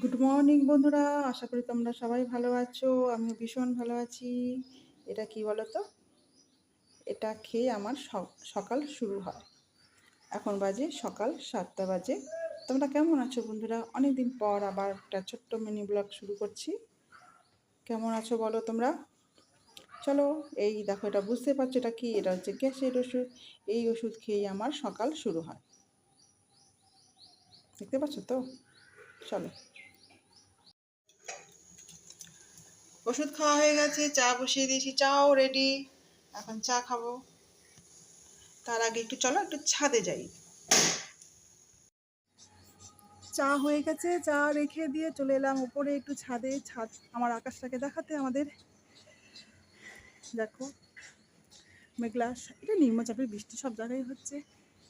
Good morning বন্ধুরা। আশা করি তোমরা সবাই ভালো আছো। আমি ভীষণ ভালো আছি। এটা কি বলো তো এটা খেয়ে আমার সকাল শুরু হয়। এখন বাজে সকাল সাতটা বাজে। তোমরা কেমন আছো বন্ধুরা? অনেক দিন পর আবার একটা ছোট্ট মিনি ব্লগ শুরু করছি। কেমন আছো বলো তোমরা? চলো, এই দেখো, এটা বুঝতে পারছ এটা কি? এটা হচ্ছে গ্যাসের ওষুধ। এই ওষুধ খেয়েই আমার সকাল শুরু হয়। দেখতে পাচ্ছ তো? চলো। ওষুধ খাওয়া হয়ে গেছে, চা বসিয়ে দিয়েছি, চাও রেডি এখন চা খাব। তার আগে একটু চলো, একটু ছাদে যাই। চা হয়ে গেছে, চা রেখে দিয়ে চলে এলাম উপরে একটু ছাদে, ছাদ আমার আকাশটাকে দেখাতে আমাদের। দেখো, মেঘলা, এটা নিম্নচাপের বৃষ্টি সব জায়গায় হচ্ছে,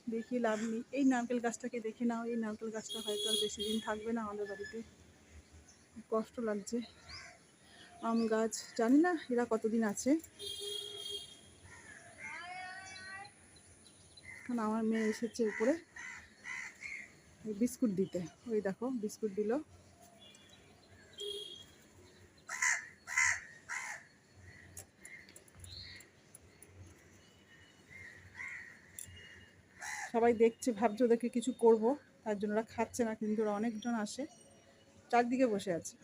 দেখি লাভ নেই। এই নারকেল গাছটাকে দেখে নাও, এই নারকেল গাছটা হয়তো আর বেশি দিন থাকবে না আমাদের বাড়িতে। কষ্ট লাগছে। আম গাছ, জানি না এরা কতদিন আছে। কারণ আমার মেয়ে এসেছে উপরে। বিস্কুট দিতে। ওই দেখো, বিস্কুট দিল। সবাই দেখছে, ভাবছে ওদেরকে কিছু করব। তার জন্য ওরা খাচ্ছে না, কিন্তু ওরা অনেকজন আসে। চারদিকে বসে আছে।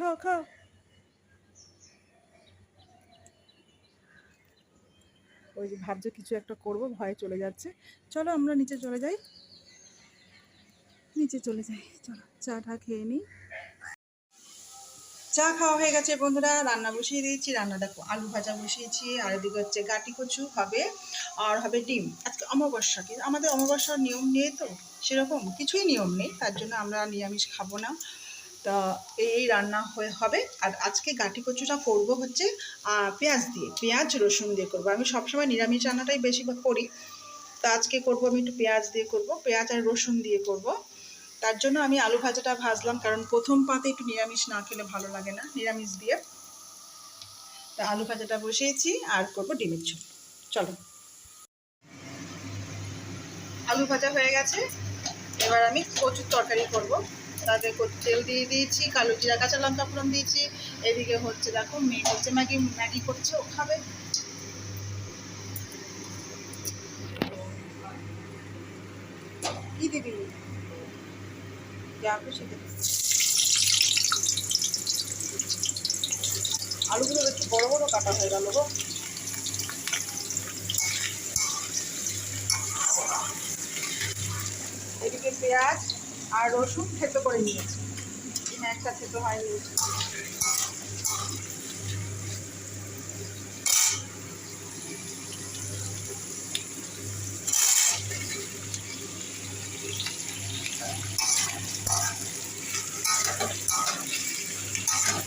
খাও খাও ওই যে ভাবছে কিছু একটা করব, ভয়ে চলে যাচ্ছে। চলো আমরা নিচে চলে যাই। নিচে চলে যাই। চলো, চাটা খেয়ে নিই। চা খাওয়া হয়ে গেছে বন্ধুরা, রান্না বসিয়ে দিয়েছি রান্না দেখো আলু ভাজা বসিয়েছি, আর এদিকে হচ্ছে গাটি কচু হবে, আর হবে ডিম। আজকে অমাবস্যাকে আমাদের অমাবস্যার নিয়ম নেই তো, সেরকম কিছুই নিয়ম নেই, তার জন্য আমরা নিরামিষ খাব না। তা এই রান্না হয়ে, হবে। আর আজকে গাঁটি কচুটা করব হচ্ছে পেঁয়াজ দিয়ে। পেঁয়াজ, রসুন দিয়ে করব। আমি সবসময় নিরামিষ রান্নাটাই বেশিরভাগ করি। তা আজকে করব আমি একটু পেঁয়াজ দিয়ে করব। পেঁয়াজ আর রসুন দিয়ে করব। তার জন্য আমি আলু ভাজাটা ভাজলাম, কারণ প্রথম পাতে একটু নিরামিষ না খেলে ভালো লাগে না, নিরামিষ দিয়ে। তা আলু ভাজাটা বসিয়েছি, আর করব ডিমের ঝোল। চলো। আলু ভাজা হয়ে গেছে। এবার আমি কচুর তরকারি করব। তাতে তেল দিয়ে দিয়েছি, কালো জিরা, কাঁচা লঙ্কা ফোড়ন দিয়েছি, এদিকে হচ্ছে দেখো মেয়ে হচ্ছে ম্যাগি ম্যাগি করছে, ও খাবে। কি দিবি? আলুগুলো একটু বড় বড় কাটা হয়ে গেল গো। এদিকে পেঁয়াজ আর রসুন থেতো করে নিয়েছি। একটা থেতো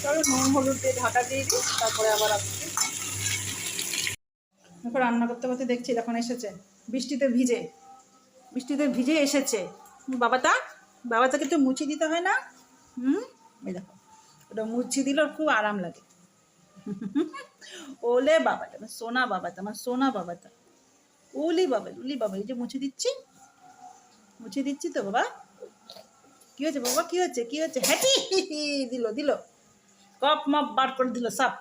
চলো নুন হলুদ দিয়ে দিয়ে তারপরে আবার রান্না করতে করতে দেখছি তখন এসেছে। বৃষ্টিতে ভিজে। বৃষ্টিতে ভিজে এসেছে। হুম, বাবাটা বাবাটাকে তো মুছি দিতে হয় না? হুম? এই দেখো, ওটা মুছি দিলে ওর খুব আরাম লাগে। ওলে বাবাটা, আমার সোনা বাবাটা, আমার সোনা বাবাটা। ওলি বাবা উলি বাবা, এই যে মুছে দিচ্ছি। মুছে দিচ্ছি তো বাবা। কি হয়েছে বাবা? কি হচ্ছে কি হচ্ছে হ্যাপি দিল দিল। কপ, মপ, বার করে দিল সব।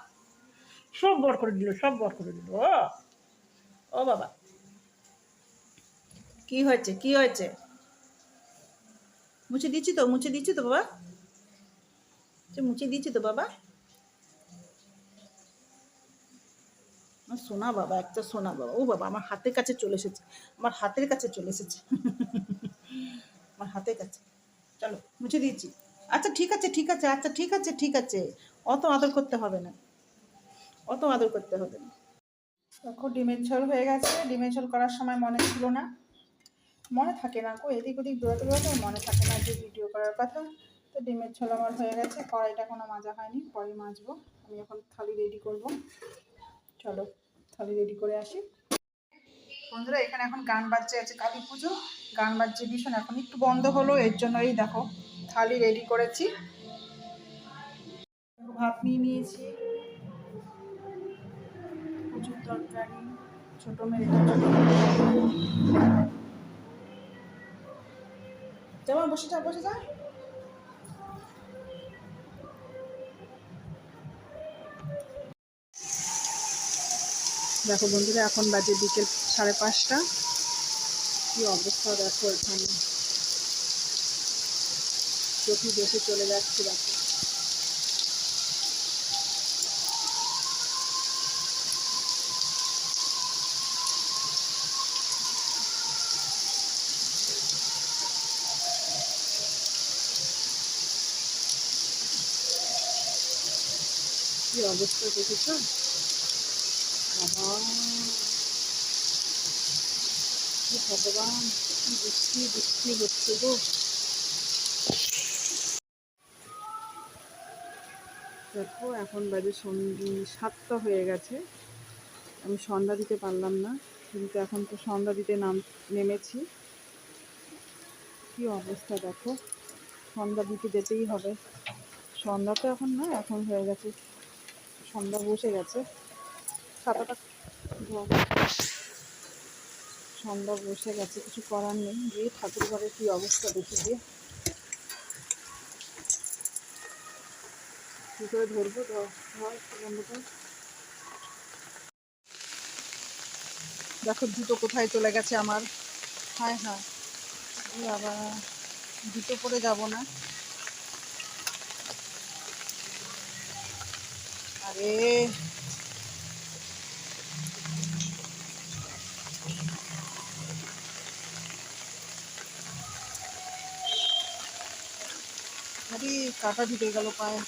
সব বার করে দিল, সব বার করে দিল ও বাবা। কি হয়েছে? কি হয়েছে? মুছে দিচ্ছি তো, মুছে দিচ্ছি তো বাবা? যে মুছে দিচ্ছি তো বাবা। সোনা বাবা, একটা সোনা বাবা। ও বাবা, আমার হাতের কাছে চলে এসেছে। আমার হাতের কাছে চলে এসেছে। আমার হাতের কাছে। চলো, মুছে দিচ্ছি আচ্ছা ঠিক আছে ঠিক আছে আচ্ছা ঠিক আছে ঠিক আছে। অত আদর করতে হবে না। অত আদর করতে হবে না। দেখো, ডিমের ঝোল হয়ে গেছে। ডিমের ঝোল করার সময় মনে ছিল না। মনে থাকে না। কো এদিক ওদিক দৌড়াতে দৌড়াতে মনে থাকে না যে ভিডিও করার কথা। তো ডিমের ছোলা আমার হয়ে গেছে। কড়াইটা কোনো মাজা হয়নি, পরে মাজবো। আমি এখন থালি রেডি করব। চলো, থালি রেডি করে আসি। বন্ধুরা, এখানে এখন গান বাজছে আছে কালী পুজো। গান বাজছে ভীষণ, এখন একটু বন্ধ হলো, এর জন্য এই দেখো, থালি রেডি করেছি। ভাত নিয়ে নিয়েছি। প্রচুর তরকারি, ছোটো মেয়ে যেমন বসে যা বসে যা দেখো বন্ধুরা, এখন বাজে বিকেল সাড়ে পাঁচটা। কি অবস্থা দেখো এখানে। চোখে বসে চলে যাচ্ছে দেখো। কি অবস্থা দেখেছ? কি ভগবান বৃষ্টি বৃষ্টি হচ্ছে গো। দেখো, এখন বাজে সাতটা হয়ে গেছে। আমি সন্ধ্যা দিতে পারলাম না, কিন্তু এখন তো সন্ধ্যা দিতে নাম, নেমেছি। কি অবস্থা দেখো, সন্ধ্যা দিতে যেতেই হবে। সন্ধ্যা তো এখন না এখন হয়ে গেছে। সন্ধ্যা বসে গেছে। ধোয়া। সন্ধ্যা বসে গেছে, কিছু করার নেই। গিয়ে ঠাকুর ঘরের কি অবস্থা দেখি গিয়ে। কি করে ধরবো? তো বন্ধ কর। দেখো জুতো কোথায় চলে গেছে আমার। হায় হ্যাঁ। বাবা জুতো পরে যাব না। আরে আরে, কাটা ঢুকে গেল পায়ে।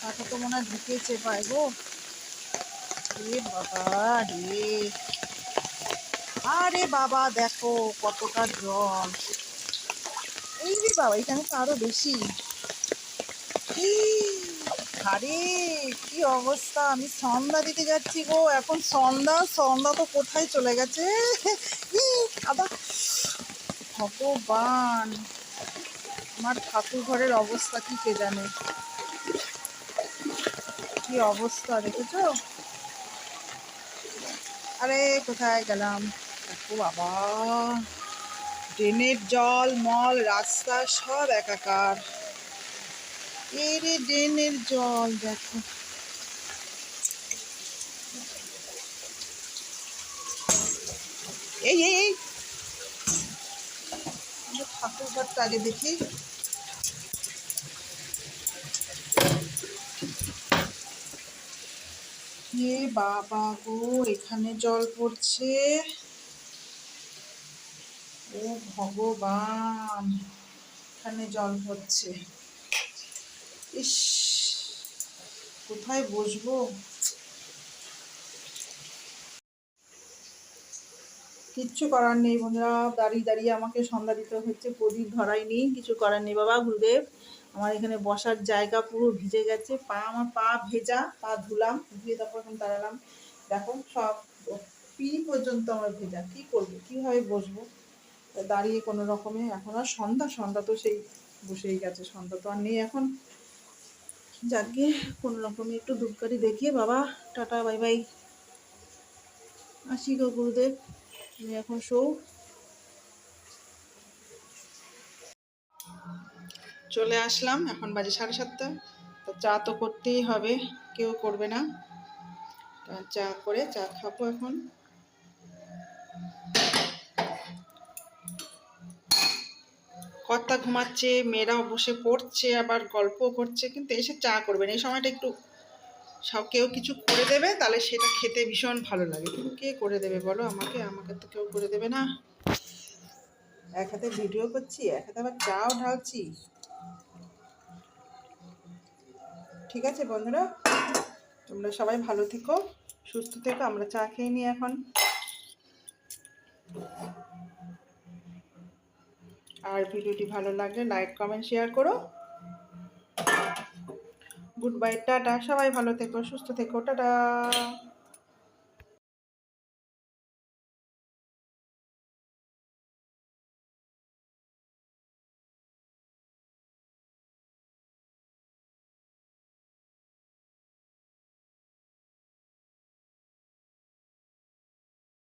কাটা তো মনে হয় ঢুকেছে পায়ে গো। আরে বাবা, দেখো কতটা জল। এই রে বাবা, এখানে তো আরও বেশি। আরে, কি অবস্থা? আমি সন্ধ্যা দিতে যাচ্ছি গো। এখন সন্ধ্যা সন্ধ্যা তো কোথায় চলে গেছে? আবার ভগবান। আমার ঠাকুর ঘরের অবস্থা কি কে জানে? কি অবস্থা, দেখেছ? আরে, কোথায় গেলাম? দেখো বাবা। ড্রেনের জল, মল, রাস্তা সব একাকার। এরে ড্রেনের জল, দেখো। এই এই ঠাকুর ঘরটা আগে দেখি। হে বাবা গো, এখানে জল পড়ছে। ও ভগবান, এখানে জল হচ্ছে। ইস, কোথায় বসবো? কিচ্ছু করার নেই বন্ধুরা, দাঁড়িয়ে দাঁড়িয়ে আমাকে সন্ধ্যা দিতে হচ্ছে, প্রদীপ ধরাইনি কিছু করার নেই। বাবা, গুরুদেব, আমার এখানে বসার জায়গা পুরো ভিজে গেছে, পা, আমার পা ভেজা, পা ধুলাম, ধুয়ে তারপর এখন দাঁড়ালাম। দেখো সব, পি পর্যন্ত আমার ভেজা, কি করব, কীভাবে বসবো? দাঁড়িয়ে কোনো রকমে এখন আর সন্ধ্যা সন্ধ্যা তো সেই বসেই গেছে, সন্ধ্যা তো আর নেই এখন। যাকে কোনো রকমে একটু ধূপকাঠি দেখিয়ে বাবা, টাটা, বাই বাই। আসি গো গুরুদেব তুমি এখন শো চলে আসলাম, এখন বাজে সাড়ে সাতটা। তো চা তো করতেই হবে, কেউ করবে না। চা করে চা খাব এখন। কর্তা ঘুমাচ্ছে, মেয়েরাও বসে পড়ছে, আবার গল্প করছে, কিন্তু এসে চা করবেন। এই সময়টা একটু সব কেউ কিছু করে দেবে, তাহলে সেটা খেতে ভীষণ ভালো লাগে। কে করে দেবে বলো আমাকে? আমাকে তো কেউ করে দেবে না। এক হাতে ভিডিও করছি, এক হাতে আবার চাও ঢালছি। ঠিক আছে বন্ধুরা, তোমরা সবাই ভালো থেকো, সুস্থ থেকো, আমরা চা খেয়ে নিই এখন। আর ভিডিওটি ভালো লাগলে লাইক, কমেন্ট, শেয়ার করো। Good bye, tata. সবাই ভালো থেকো, সুস্থ থেকো, টাটা।